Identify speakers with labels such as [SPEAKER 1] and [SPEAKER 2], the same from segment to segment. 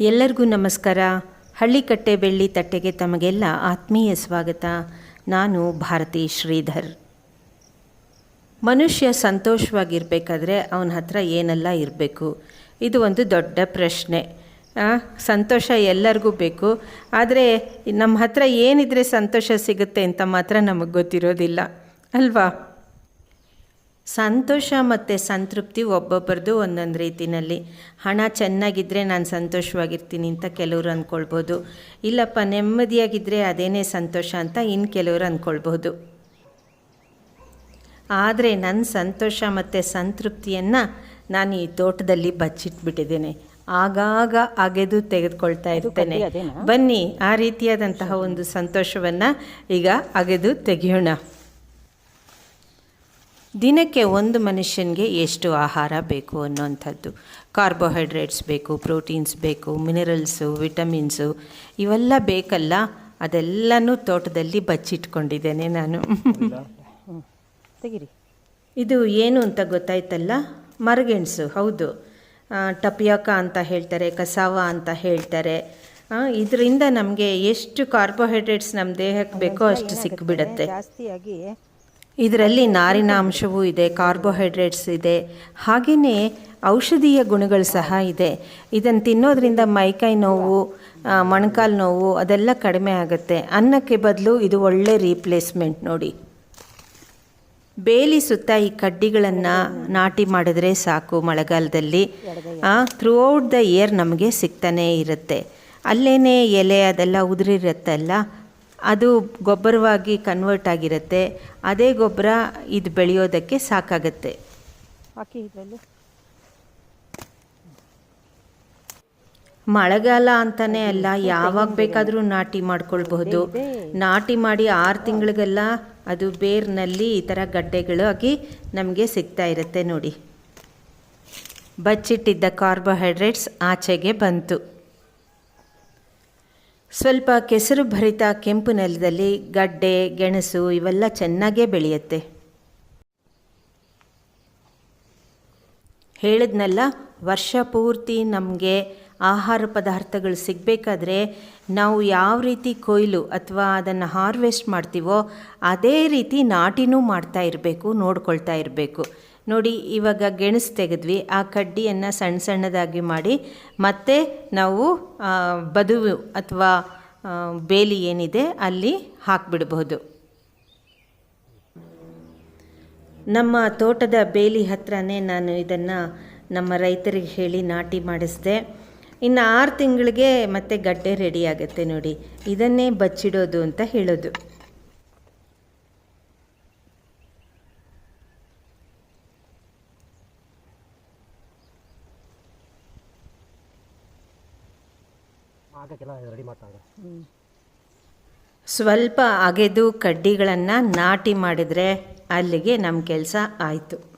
[SPEAKER 1] ಎಲ್ಲರಿಗೂ ನಮಸ್ಕಾರ. ಹಳ್ಳಿಕಟ್ಟೆ ಬೆಳ್ಳಿ ತಟ್ಟೆಗೆ ತಮಗೆಲ್ಲ ಆತ್ಮೀಯ ಸ್ವಾಗತ. ನಾನು ಭಾರತಿ ಶ್ರೀಧರ್. ಮನುಷ್ಯ ಸಂತೋಷವಾಗಿರಬೇಕಾದ್ರೆ ಅವನ ಹತ್ರ ಏನೆಲ್ಲ ಇರಬೇಕು? ಇದು ಒಂದು ದೊಡ್ಡ ಪ್ರಶ್ನೆ. ಸಂತೋಷ ಎಲ್ಲರಿಗೂ ಬೇಕು. ಆದರೆ ನಮ್ಮ ಹತ್ರ ಏನಿದ್ರೆ ಸಂತೋಷ ಸಿಗುತ್ತೆ ಅಂತ ಮಾತ್ರ ನಮಗೆ ಗೊತ್ತಿರೋದಿಲ್ಲ. ಅಲ್ವಾ? ಸಂತೋಷ ಮತ್ತು ಸಂತೃಪ್ತಿ ಒಬ್ಬೊಬ್ಬರದು ಒಂದೊಂದು ರೀತಿಯಲ್ಲಿ ಹಣ ಚೆನ್ನಾಗಿದ್ದರೆ ನಾನು ಸಂತೋಷವಾಗಿರ್ತೀನಿ ಅಂತ ಕೆಲವರು ಅಂದ್ಕೊಳ್ಬೋದು ಇಲ್ಲಪ್ಪ ನೆಮ್ಮದಿಯಾಗಿದ್ದರೆ ಅದೇನೇ ಸಂತೋಷ ಅಂತ ಇನ್ನು ಕೆಲವರು ಅಂದ್ಕೊಳ್ಬೋದು ಆದರೆ ನನ್ನ ಸಂತೋಷ ಮತ್ತು ಸಂತೃಪ್ತಿಯನ್ನು ನಾನು ಈ ತೋಟದಲ್ಲಿ ಬಚ್ಚಿಟ್ಬಿಟ್ಟಿದ್ದೇನೆ. ಆಗಾಗ ಅಗೆದು ತೆಗೆದುಕೊಳ್ತಾ ಇರ್ತೇನೆ. ಬನ್ನಿ ಆ ರೀತಿಯಾದಂತಹ ಒಂದು ಸಂತೋಷವನ್ನು ಈಗ ಅಗೆದು ತೆಗೆಯೋಣ. ದಿನಕ್ಕೆ ಒಂದು ಮನುಷ್ಯನಿಗೆ ಎಷ್ಟು ಆಹಾರ ಬೇಕು ಅನ್ನೋವಂಥದ್ದು. ಕಾರ್ಬೋಹೈಡ್ರೇಟ್ಸ್ ಬೇಕು ಪ್ರೋಟೀನ್ಸ್ ಬೇಕು ಮಿನರಲ್ಸು ವಿಟಮಿನ್ಸು ಇವೆಲ್ಲ ಬೇಕಲ್ಲ ಅದೆಲ್ಲನೂ ತೋಟದಲ್ಲಿ ಬಚ್ಚಿಟ್ಕೊಂಡಿದ್ದೇನೆ ನಾನು.
[SPEAKER 2] ತೆಗಿರಿ.
[SPEAKER 1] ಇದು ಏನು ಅಂತ ಗೊತ್ತಾಯ್ತಲ್ಲ? ಮರಗೆಣಸು ಹೌದು. ಟಪಿಯಾಕ ಅಂತ ಹೇಳ್ತಾರೆ ಕಸಾವ ಅಂತ ಹೇಳ್ತಾರೆ. ಇದರಿಂದ ನಮಗೆ ಎಷ್ಟು ಕಾರ್ಬೋಹೈಡ್ರೇಟ್ಸ್ ನಮ್ಮ ದೇಹಕ್ಕೆ ಬೇಕೋ ಅಷ್ಟು ಸಿಕ್ಕಿಬಿಡತ್ತೆ
[SPEAKER 2] ಜಾಸ್ತಿಯಾಗಿ
[SPEAKER 1] ಇದರಲ್ಲಿ ನಾರಿನ ಅಂಶವೂ ಇದೆ, ಕಾರ್ಬೋಹೈಡ್ರೇಟ್ಸ್ ಇದೆ ಹಾಗೆಯೇ ಔಷಧೀಯ ಗುಣಗಳು ಸಹ ಇದೆ. ಇದನ್ನು ತಿನ್ನೋದ್ರಿಂದ ಮೈಕೈ ನೋವು ಮೊಣಕಾಲು ನೋವು ಅದೆಲ್ಲ ಕಡಿಮೆ ಆಗುತ್ತೆ. ಅನ್ನಕ್ಕೆ ಬದಲು ಇದು ಒಳ್ಳೆ ರೀಪ್ಲೇಸ್ಮೆಂಟ್ ನೋಡಿ. ಬೇಲಿ ಸುತ್ತ ಈ ಕಡ್ಡಿಗಳನ್ನು ನಾಟಿ ಮಾಡಿದ್ರೆ ಸಾಕು ಮಳೆಗಾಲದಲ್ಲಿ. ಥ್ರೂ ಔಟ್ ದ ಇಯರ್ ನಮಗೆ ಸಿಗ್ತಾನೇ ಇರುತ್ತೆ. ಅಲ್ಲೇ ಎಲೆ ಅದೆಲ್ಲ ಉದುರಿರುತ್ತಲ್ಲ ಅದು ಗೊಬ್ಬರವಾಗಿ ಕನ್ವರ್ಟ್ ಆಗಿರುತ್ತೆ. ಅದೇ ಗೊಬ್ಬರ ಇದು ಬೆಳೆಯೋದಕ್ಕೆ ಸಾಕಾಗತ್ತೆ. ಮಳೆಗಾಲ ಅಂತಾನೆ ಅಲ್ಲ ಯಾವಾಗ ಬೇಕಾದರೂ ನಾಟಿ ಮಾಡ್ಕೊಳ್ಬಹುದು. ನಾಟಿ ಮಾಡಿ ಆರು ತಿಂಗಳಿಗೆಲ್ಲ ಅದು ಬೇರ್ನಲ್ಲಿ ಈ ಥರ ಗಡ್ಡೆಗಳು ಆಗಿ ನಮಗೆ ಸಿಗ್ತಾ ಇರುತ್ತೆ ನೋಡಿ. ಬಚ್ಚಿಟ್ಟಿದ್ದ ಕಾರ್ಬೋಹೈಡ್ರೇಟ್ಸ್ ಆಚೆಗೆ ಬಂತು. ಸ್ವಲ್ಪ ಕೆಸರು ಭರಿತ ಕೆಂಪು ನೆಲದಲ್ಲಿ ಗಡ್ಡೆ, ಗೆಣಸು ಇವೆಲ್ಲ ಚೆನ್ನಾಗೇ ಬೆಳೆಯುತ್ತೆ. ಹೇಳಿದ್ನಲ್ಲ, ವರ್ಷ ಪೂರ್ತಿ ನಮಗೆ ಆಹಾರ ಪದಾರ್ಥಗಳು ಸಿಗಬೇಕಾದ್ರೆ ನಾವು ಯಾವ ರೀತಿ ಕೊಯ್ಲು ಅಥವಾ ಅದನ್ನು ಹಾರ್ವೆಸ್ಟ್ ಮಾಡ್ತೀವೋ ಅದೇ ರೀತಿ ನಾಟಿನೂ ಮಾಡ್ತಾ ಇರಬೇಕು, ನೋಡ್ಕೊಳ್ತಾ ಇರಬೇಕು. ನೋಡಿ, ಇವಾಗ ಗೆಣಸು ತೆಗೆದ್ವಿ. ಆ ಕಡ್ಡಿಯನ್ನು ಸಣ್ಣ ಸಣ್ಣದಾಗಿ ಮಾಡಿ, ಮತ್ತೆ ನಾವು ಬದುವು ಅಥವಾ ಬೇಲಿ ಏನಿದೆ ಅಲ್ಲಿ ಹಾಕಿಬಿಡಬಹುದು. ನಮ್ಮ ತೋಟದ ಬೇಲಿ ಹತ್ರನೇ ನಾನು ಇದನ್ನು ನಮ್ಮ ರೈತರಿಗೆ ಹೇಳಿ ನಾಟಿ ಮಾಡಿಸಿದೆ. ಇನ್ನು ಆರು ತಿಂಗಳಿಗೆ ಮತ್ತೆ ಗಡ್ಡೆ ರೆಡಿ ಆಗುತ್ತೆ ನೋಡಿ. ಇದನ್ನೇ ಬಚ್ಚಿಡೋದು ಅಂತ ಹೇಳೋದು. ಸ್ವಲ್ಪ ಅಗೆದು ಕಡ್ಡಿಗಳನ್ನು ನಾಟಿ ಮಾಡಿದರೆ ಅಲ್ಲಿಗೆ ನಮ್ಮ ಕೆಲಸ ಆಯಿತು.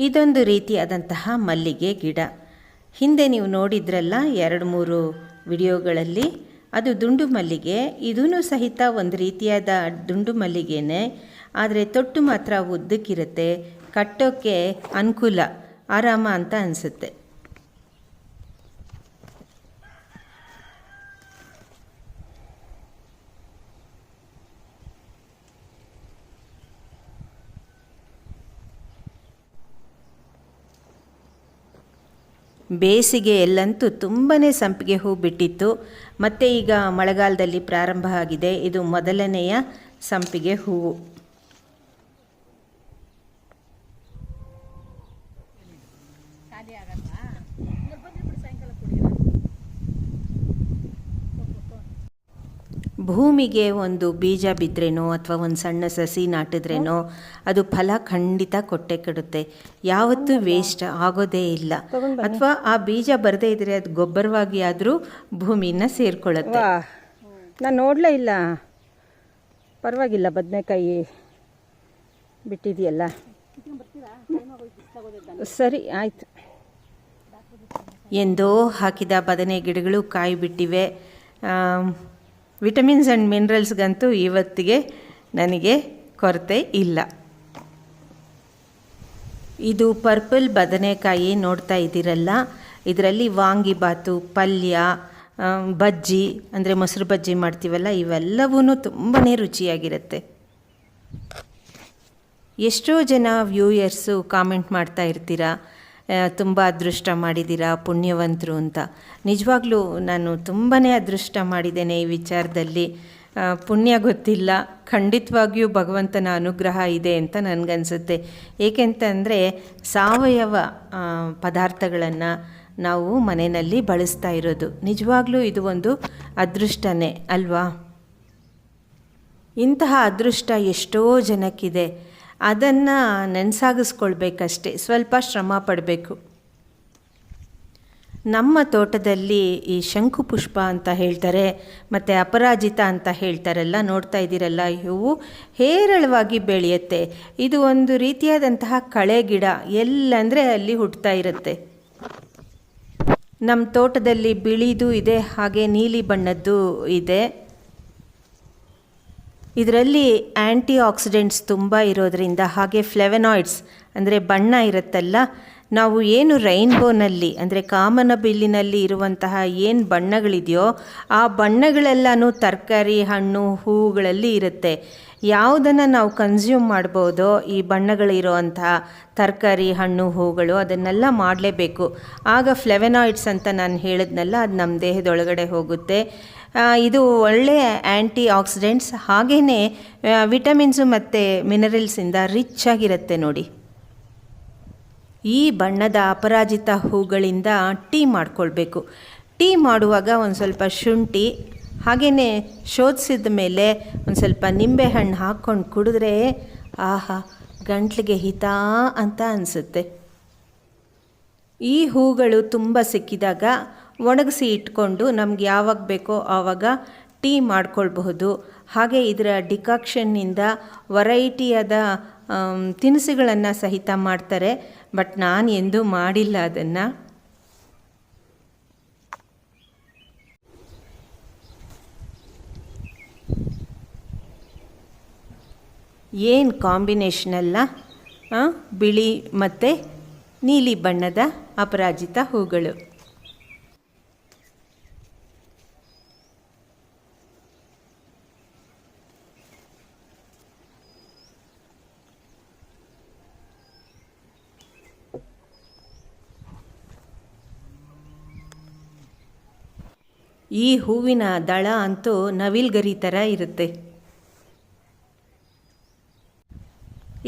[SPEAKER 1] ಇದೊಂದು ರೀತಿಯಾದಂತಹ ಮಲ್ಲಿಗೆ ಗಿಡ. ಹಿಂದೆ ನೀವು ನೋಡಿದ್ರಲ್ಲ ಎರಡು ಮೂರು ವಿಡಿಯೋಗಳಲ್ಲಿ, ಅದು ದುಂಡು ಮಲ್ಲಿಗೆ. ಇದೂ ಸಹಿತ ಒಂದು ರೀತಿಯಾದ ದುಂಡು ಮಲ್ಲಿಗೆನೇ. ಆದರೆ ತೊಟ್ಟು ಮಾತ್ರ ಉದ್ದಕ್ಕಿರುತ್ತೆ ಕಟ್ಟೋಕ್ಕೆ ಅನುಕೂಲ, ಆರಾಮ ಅಂತ ಅನಿಸುತ್ತೆ. ಬೇಸಿಗೆಯಲ್ಲಂತೂ ತುಂಬಾ ಸಂಪಿಗೆ ಹೂ ಬಿಟ್ಟಿತ್ತು. ಮತ್ತು ಈಗ ಮಳೆಗಾಲದಲ್ಲಿ ಪ್ರಾರಂಭ ಆಗಿದೆ. ಇದು ಮೊದಲನೆಯ ಸಂಪಿಗೆ ಹೂವು. ಭೂಮಿಗೆ ಒಂದು ಬೀಜ ಬಿದ್ದರೇನೋ ಅಥವಾ ಒಂದು ಸಣ್ಣ ಸಸಿ ನಾಟಿದ್ರೇನೋ ಅದು ಫಲ ಖಂಡಿತ ಕೊಟ್ಟೆ ಕೊಡುತ್ತೆ. ಯಾವತ್ತೂ ವೇಸ್ಟ್ ಆಗೋದೇ ಇಲ್ಲ. ಅಥವಾ ಆ ಬೀಜ ಬರದೇ ಇದ್ರೆ ಅದು ಗೊಬ್ಬರವಾಗಿ ಆದರೂ ಭೂಮಿನ ಸೇರ್ಕೊಳ್ಳುತ್ತೆ.
[SPEAKER 2] ನಾನು ನೋಡಲೇ ಇಲ್ಲ. ಪರವಾಗಿಲ್ಲ ಬದನೆಕಾಯಿ ಬಿಟ್ಟಿದೆಯಲ್ಲ. ಸರಿ ಆಯಿತು.
[SPEAKER 1] ಎಂದೋ ಹಾಕಿದ ಬದನೆ ಗಿಡಗಳು ಕಾಯಿ ಬಿಟ್ಟಿವೆ. ವಿಟಮಿನ್ಸ್ ಆ್ಯಂಡ್ ಮಿನರಲ್ಸ್ಗಂತೂ ಇವತ್ತಿಗೆ ನನಗೆ ಕೊರತೆ ಇಲ್ಲ. ಇದು ಪರ್ಪಲ್ ಬದನೆಕಾಯಿ ನೋಡ್ತಾ ಇದ್ದೀರಲ್ಲ? ಇದರಲ್ಲಿ ವಾಂಗಿಬಾತು ಪಲ್ಯ ಬಜ್ಜಿ, ಅಂದರೆ ಮೊಸರು ಬಜ್ಜಿ ಮಾಡ್ತೀವಲ್ಲ ಇವೆಲ್ಲವೂ ತುಂಬಾ ರುಚಿಯಾಗಿರುತ್ತೆ. ಎಷ್ಟೋ ಜನ ವ್ಯೂಯರ್ಸು ಕಾಮೆಂಟ್ ಮಾಡ್ತಾ ಇರ್ತೀರಾ? ತುಂಬ ಅದೃಷ್ಟ ಮಾಡಿದ್ದೀರಾ, ಪುಣ್ಯವಂತರು ಅಂತ. ನಿಜವಾಗ್ಲೂ ನಾನು ತುಂಬಾ ಅದೃಷ್ಟ ಮಾಡಿದ್ದೇನೆ ಈ ವಿಚಾರದಲ್ಲಿ. ಪುಣ್ಯ ಗೊತ್ತಿಲ್ಲ, ಖಂಡಿತವಾಗಿಯೂ ಭಗವಂತನ ಅನುಗ್ರಹ ಇದೆ ಅಂತ ನನಗನ್ಸುತ್ತೆ. ಏಕೆಂತಂದರೆ ಸಾವಯವ ಪದಾರ್ಥಗಳನ್ನು ನಾವು ಮನೆಯಲ್ಲಿ ಬಳಸ್ತಾ ಇರೋದು. ನಿಜವಾಗ್ಲೂ ಇದು ಒಂದು ಅದೃಷ್ಟನೇ, ಅಲ್ವಾ? ಇಂತಹ ಅದೃಷ್ಟ ಎಷ್ಟೋ ಜನಕ್ಕಿದೆ. ಅದನ್ನು ನೆನಸಾಗಿಸ್ಕೊಳ್ಬೇಕಷ್ಟೆ, ಸ್ವಲ್ಪ ಶ್ರಮ ಪಡಬೇಕು. ನಮ್ಮ ತೋಟದಲ್ಲಿ ಈ ಶಂಕುಪುಷ್ಪ ಅಂತ ಹೇಳ್ತಾರೆ, ಮತ್ತು ಅಪರಾಜಿತ ಅಂತ ಹೇಳ್ತಾರಲ್ಲ, ನೋಡ್ತಾ ಇದ್ದೀರಲ್ಲ, ಇವು ಹೇರಳವಾಗಿ ಬೆಳೆಯುತ್ತೆ. ಇದು ಒಂದು ರೀತಿಯಾದಂತಹ ಕಳೆ ಗಿಡ ಎಲ್ಲಂದರೆ ಅಲ್ಲಿ ಹುಟ್ಟುತ್ತಾ ಇರುತ್ತೆ. ನಮ್ಮ ತೋಟದಲ್ಲಿ ಬಿಳಿದು ಇದೆ, ಹಾಗೆ ನೀಲಿ ಬಣ್ಣದ್ದು ಇದೆ. ಇದರಲ್ಲಿ ಆ್ಯಂಟಿ ಆಕ್ಸಿಡೆಂಟ್ಸ್ ತುಂಬ ಇರೋದರಿಂದ ಹಾಗೆ ಫ್ಲೆವೆನಾಯ್ಡ್ಸ್ ಅಂದರೆ ಬಣ್ಣ ಇರುತ್ತಲ್ಲ ನಾವು ಏನು ರೈನ್ಬೋನಲ್ಲಿ, ಅಂದರೆ ಕಾಮನ ಬಿಲ್ಲಿನಲ್ಲಿ ಇರುವಂತಹ ಏನು ಬಣ್ಣಗಳಿದೆಯೋ, ಆ ಬಣ್ಣಗಳೆಲ್ಲನೂ ತರಕಾರಿ, ಹಣ್ಣು ಹೂವುಗಳಲ್ಲಿ ಇರುತ್ತೆ. ಯಾವುದನ್ನು ನಾವು ಕನ್ಸ್ಯೂಮ್ ಮಾಡ್ಬೋದೋ, ಈ ಬಣ್ಣಗಳಿರುವಂತಹ ತರಕಾರಿ, ಹಣ್ಣು, ಹೂಗಳು ಅದನ್ನೆಲ್ಲ ಮಾಡಲೇಬೇಕು. ಆಗ ಫ್ಲೆವೆನಾಯ್ಡ್ಸ್ ಅಂತ ನಾನು ಹೇಳಿದ್ನಲ್ಲ, ಅದು ನಮ್ಮ ದೇಹದೊಳಗಡೆ ಹೋಗುತ್ತೆ. ಇದು ಒಳ್ಳೆಯ ಆ್ಯಂಟಿ ಆಕ್ಸಿಡೆಂಟ್ಸ್ ಹಾಗೆಯೇ ವಿಟಮಿನ್ಸು ಮತ್ತು ಮಿನರಲ್ಸಿಂದ ರಿಚ್ ಆಗಿರುತ್ತೆ ನೋಡಿ. ಈ ಬಣ್ಣದ ಅಪರಾಜಿತ ಹೂಗಳಿಂದ ಟೀ ಮಾಡಿಕೊಳ್ಬೇಕು. ಟೀ ಮಾಡುವಾಗ ಒಂದು ಸ್ವಲ್ಪ ಶುಂಠಿ ಹಾಗೆಯೇ ಶೋಧಿಸಿದ ಮೇಲೆ ಒಂದು ಸ್ವಲ್ಪ ನಿಂಬೆಹಣ್ಣು ಹಾಕ್ಕೊಂಡು ಕುಡಿದ್ರೆ ಆಹಾ, ಗಂಟ್ಲಿಗೆ ಹಿತ ಅಂತ ಅನಿಸುತ್ತೆ. ಈ ಹೂಗಳು ತುಂಬ ಸಿಕ್ಕಿದಾಗ ಒಣಗಿಸಿ ಇಟ್ಕೊಂಡು ನಮ್ಗೆ ಯಾವಾಗ ಬೇಕೋ ಆವಾಗ ಟೀ ಮಾಡ್ಕೊಳ್ಬಹುದು. ಹಾಗೆ ಇದರ ಡಿಕಾಕ್ಷನ್ನಿಂದ ವರೈಟಿಯಾದ ತಿನಿಸುಗಳನ್ನು ಸಹಿತ ಮಾಡ್ತಾರೆ. ಬಟ್ ನಾನು ಎಂದೂ ಮಾಡಿಲ್ಲ ಅದನ್ನು. ಏನು ಕಾಂಬಿನೇಷನ್ ಅಲ್ಲ? ಆ, ಬಿಳಿ ಮತ್ತು ನೀಲಿ ಬಣ್ಣದ ಅಪರಾಜಿತ ಹೂಗಳು. ಈ ಹೂವಿನ ದಳ ಅಂತೂ ನವಿಲ್ಗರಿ ಥರ ಇರುತ್ತೆ.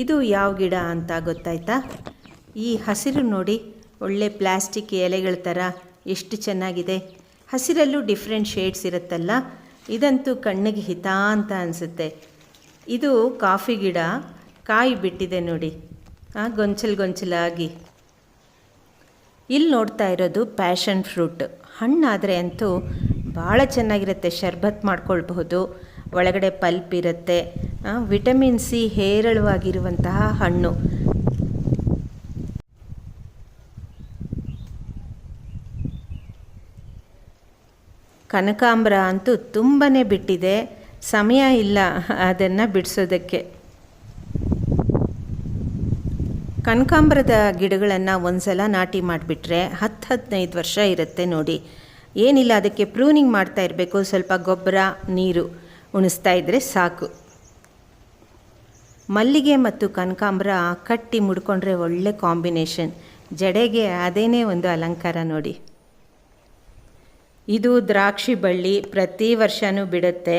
[SPEAKER 1] ಇದು ಯಾವ ಗಿಡ ಅಂತ ಗೊತ್ತಾಯ್ತಾ? ಈ ಹಸಿರು ನೋಡಿ ಒಳ್ಳೆ ಪ್ಲಾಸ್ಟಿಕ್ ಎಲೆಗಳ ಥರ ಎಷ್ಟು ಚೆನ್ನಾಗಿದೆ. ಹಸಿರಲ್ಲೂ ಡಿಫ್ರೆಂಟ್ ಶೇಡ್ಸ್ ಇರುತ್ತಲ್ಲ, ಇದಂತೂ ಕಣ್ಣಿಗೆ ಹಿತ ಅಂತ ಅನಿಸುತ್ತೆ. ಇದು ಕಾಫಿ ಗಿಡ ಕಾಯಿ ಬಿಟ್ಟಿದೆ ನೋಡಿ. ಗೊಂಚಲು ಗೊಂಚಲಾಗಿ. ಇಲ್ಲಿ ನೋಡ್ತಾ ಇರೋದು ಪ್ಯಾಷನ್ ಫ್ರೂಟ್. ಹಣ್ಣಾದರೆ ಅಂತೂ ಭಾಳ ಚೆನ್ನಾಗಿರುತ್ತೆ ಶರ್ಬತ್ ಮಾಡ್ಕೊಳ್ಬಹುದು. ಒಳಗಡೆ ಪಲ್ಪ್ ಇರುತ್ತೆ. ವಿಟಮಿನ್ ಸಿ ಹೇರಳವಾಗಿರುವಂತಹ ಹಣ್ಣು. ಕನಕಾಂಬರ ಅಂತೂ ತುಂಬಾ ಬಿಟ್ಟಿದೆ. ಸಮಯ ಇಲ್ಲ ಅದನ್ನು ಬಿಡಿಸೋದಕ್ಕೆ. ಕನಕಾಂಬರದ ಗಿಡಗಳನ್ನು ಒಂದ್ಸಲ ನಾಟಿ ಮಾಡಿಬಿಟ್ರೆ ಹತ್ತು ಹದಿನೈದು ವರ್ಷ ಇರುತ್ತೆ ನೋಡಿ. ಏನಿಲ್ಲ, ಅದಕ್ಕೆ ಪ್ರೂನಿಂಗ್ ಮಾಡ್ತಾ ಇರಬೇಕು. ಸ್ವಲ್ಪ ಗೊಬ್ಬರ, ನೀರು ಉಣಿಸ್ತಾ ಇದ್ದರೆ ಸಾಕು. ಮಲ್ಲಿಗೆ ಮತ್ತು ಕನಕಾಂಬ್ರ ಕಟ್ಟಿ ಮುಡ್ಕೊಂಡ್ರೆ ಒಳ್ಳೆ ಕಾಂಬಿನೇಷನ್. ಜಡೆಗೆ ಅದೇನೇ ಒಂದು ಅಲಂಕಾರ ನೋಡಿ. ಇದು ದ್ರಾಕ್ಷಿ ಬಳ್ಳಿ ಪ್ರತಿ ವರ್ಷವೂ ಬಿಡುತ್ತೆ,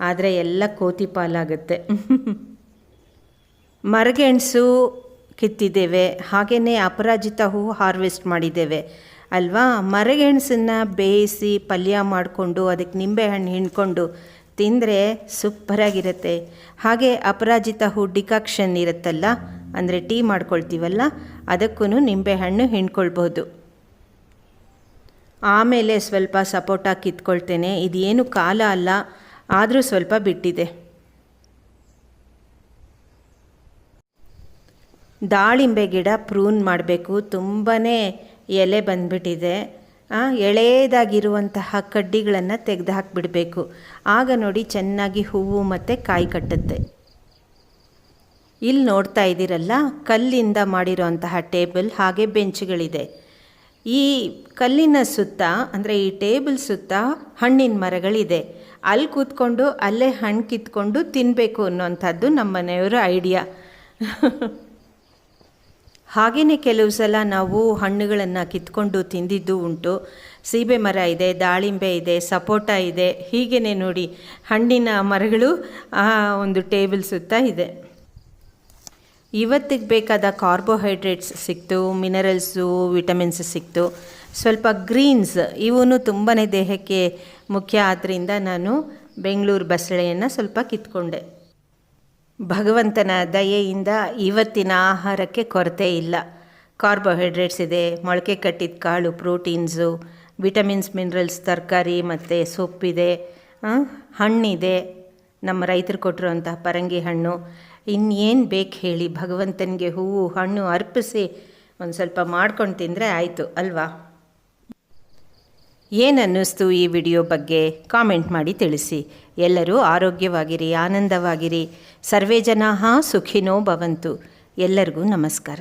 [SPEAKER 1] ಆದರೆ ಎಲ್ಲ ಕೋತಿ ಪಾಲಾಗುತ್ತೆ. ಮರಗೆಣಸು ಕಿತ್ತಿದ್ದೇವೆ ಹಾಗೆಯೇ ಅಪರಾಜಿತ ಹೂವು ಹಾರ್ವೆಸ್ಟ್ ಮಾಡಿದ್ದೇವೆ. ಅಲ್ವಾ? ಮರಗೆಣಸನ್ನು ಬೇಯಿಸಿ ಪಲ್ಯ ಮಾಡಿಕೊಂಡು ಅದಕ್ಕೆ ನಿಂಬೆಹಣ್ಣು ಹಿಂಡ್ಕೊಂಡು ತಿಂದರೆ ಸೂಪರಾಗಿರುತ್ತೆ. ಹಾಗೆ ಅಪರಾಜಿತ ಹೂ ಡಿಕಾಕ್ಷನ್ ಇರುತ್ತಲ್ಲ, ಅಂದರೆ ಟೀ ಮಾಡ್ಕೊಳ್ತೀವಲ್ಲ ಅದಕ್ಕೂ ನಿಂಬೆಹಣ್ಣು ಹಿಂಡ್ಕೊಳ್ಬೋದು ಆಮೇಲೆ ಸ್ವಲ್ಪ ಸಪೋಟ ಕಿತ್ಕೊಳ್ತೇನೆ. ಇದೇನು ಕಾಲ ಅಲ್ಲ, ಆದರೂ ಸ್ವಲ್ಪ ಬಿಟ್ಟಿದೆ. ದಾಳಿಂಬೆ ಗಿಡ ಪ್ರೂನ್ ಮಾಡಬೇಕು. ತುಂಬಾ ಎಲೆ ಬಂದ್ಬಿಟ್ಟಿದೆ. ಎಳೆಯದಾಗಿರುವಂತಹ ಕಡ್ಡಿಗಳನ್ನು ತೆಗೆದು ಹಾಕಿಬಿಡಬೇಕು ಆಗ ನೋಡಿ ಚೆನ್ನಾಗಿ ಹೂವು ಮತ್ತು ಕಾಯಿ ಕಟ್ಟುತ್ತೆ. ಇಲ್ಲಿ ನೋಡ್ತಾ ಇದ್ದೀರಲ್ಲ, ಕಲ್ಲಿಂದ ಮಾಡಿರೋಂತಹ ಟೇಬಲ್ ಹಾಗೆ ಬೆಂಚ್ಗಳಿದೆ. ಈ ಕಲ್ಲಿನ ಸುತ್ತ, ಅಂದರೆ ಈ ಟೇಬಲ್ ಸುತ್ತ ಹಣ್ಣಿನ ಮರಗಳಿದೆ. ಅಲ್ಲಿ ಕೂತ್ಕೊಂಡು ಅಲ್ಲೇ ಹಣ್ಣು ಕಿತ್ಕೊಂಡು ತಿನ್ನಬೇಕು ಅನ್ನೋಂಥದ್ದು ನಮ್ಮ ಮನೆಯವರ ಐಡಿಯಾ. ಹಾಗೆಯೇ ಕೆಲವು ಸಲ ನಾವು ಹಣ್ಣುಗಳನ್ನು ಕಿತ್ಕೊಂಡು ತಿಂದಿದ್ದು ಉಂಟು. ಸೀಬೆ ಮರ ಇದೆ, ದಾಳಿಂಬೆ ಇದೆ, ಸಪೋಟ ಇದೆ. ಹೀಗೇ ನೋಡಿ ಹಣ್ಣಿನ ಮರಗಳು ಆ ಒಂದು ಟೇಬಲ್ ಸುತ್ತ ಇದೆ. ಇವತ್ತಿಗೆ ಬೇಕಾದ ಕಾರ್ಬೋಹೈಡ್ರೇಟ್ಸ್ ಸಿಕ್ತು, ಮಿನರಲ್ಸು, ವಿಟಮಿನ್ಸ್ ಸಿಕ್ತು. ಸ್ವಲ್ಪ ಗ್ರೀನ್ಸ್ ಇವೂ ತುಂಬಾ ದೇಹಕ್ಕೆ ಮುಖ್ಯ. ಆದ್ದರಿಂದ ನಾನು ಬೆಂಗಳೂರು ಬಸಳೆಯನ್ನು ಸ್ವಲ್ಪ ಕಿತ್ಕೊಂಡೆ. ಭಗವಂತನ ದಯೆಯಿಂದ ಇವತ್ತಿನ ಆಹಾರಕ್ಕೆ ಕೊರತೆ ಇಲ್ಲ. ಕಾರ್ಬೋಹೈಡ್ರೇಟ್ಸ್ ಇದೆ, ಮೊಳಕೆ ಕಟ್ಟಿದ ಕಾಳು, ಪ್ರೋಟೀನ್ಸು, ವಿಟಮಿನ್ಸ್, ಮಿನರಲ್ಸ್, ತರಕಾರಿ ಮತ್ತು ಸೊಪ್ಪಿದೆ ಹಣ್ಣಿದೆ. ನಮ್ಮ ರೈತರು ಕೊಟ್ಟಿರುವಂತಹ ಪರಂಗಿ ಹಣ್ಣು. ಇನ್ನೇನು ಬೇಕು ಹೇಳಿ ಭಗವಂತನಿಗೆ ಹೂವು, ಹಣ್ಣು ಅರ್ಪಿಸಿ ಒಂದು ಸ್ವಲ್ಪ ಮಾಡ್ಕೊಂಡು ತಿಂದರೆ ಆಯಿತು, ಅಲ್ವಾ? ಏನು ಅನ್ನಿಸ್ತು ಈ ವಿಡಿಯೋ ಬಗ್ಗೆ ಕಾಮೆಂಟ್ ಮಾಡಿ ತಿಳಿಸಿ. ಎಲ್ಲರೂ ಆರೋಗ್ಯವಾಗಿರಿ, ಆನಂದವಾಗಿರಿ. ಸರ್ವೇ ಜನಾ ಸುಖಿನೋ ಭವಂತು. ಎಲ್ಲರಿಗೂ ನಮಸ್ಕಾರ.